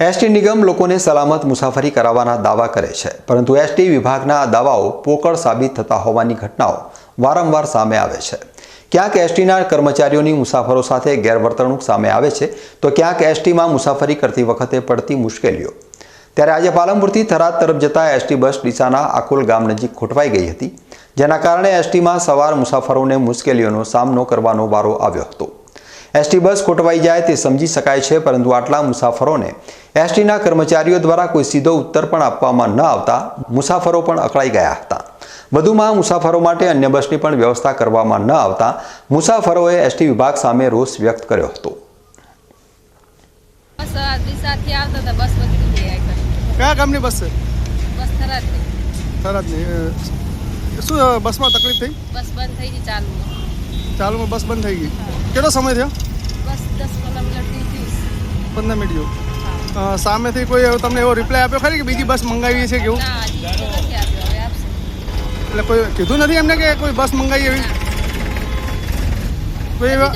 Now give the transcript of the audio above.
ST નિગમ લોકોને સલામત મુસાફરી કરાવવાના દાવા કરે છે, પરંતુ એસટી વિભાગના દાવાઓ પોકળ સાબિત થતા હોવાની ઘટનાઓ વારંવાર સામે આવે છે. ક્યાંક એસટીના કર્મચારીઓની મુસાફરો સાથે ગેરવર્તણૂક સામે આવે છે, તો ક્યાંક એસટીમાં મુસાફરી કરતી વખતે પડતી મુશ્કેલીઓ. ત્યારે આજે પાલનપુરથી થરાદ તરફ જતા એસટી બસ ડીસાના આકુલ ગામ નજીક ખોટવાઈ ગઈ હતી, જેના કારણે એસટીમાં સવાર મુસાફરોને મુશ્કેલીઓનો સામનો કરવાનો વારો આવ્યો હતો. એસટી બસ ખોટવાઈ જાય તે સમજી શકાય છે પરંતુ આટલા મુસાફરોને એસટીના કર્મચારીઓ દ્વારા કોઈ સીધો ઉત્તર પણ આપવામાં ન આવતા મુસાફરો પણ અકળાઈ ગયા હતા. વધુમાં મુસાફરો માટે અન્ય બસની પણ વ્યવસ્થા કરવામાં ન આવતા મુસાફરોએ એસટી વિભાગ સામે રોષ વ્યક્ત કર્યો હતો. બસ આ દિશાથી આવતા હતા બસ બગડી ગઈ આ ઘડી. કયા ગામની બસ છે? બસ થરાદની. થરાદની. શું બસમાં તકલીફ થઈ? બસ બંધ થઈ ગઈ ચાલુ ચાલુમાં બસ બંધ થઈ ગઈ? કેટલો સમય થયો? પંદર મિનિટ જેવું. સામેથી કોઈ તમને એવો રિપ્લાય આપ્યો ખરી કે બીજી બસ મંગાવી છે કે એવું ના હજી તો નથી આવ્યો હવે આપશે. એટલે કોઈ કીધું નથી એમને કે કોઈ બસ મંગાવી એવી? કોઈ એવા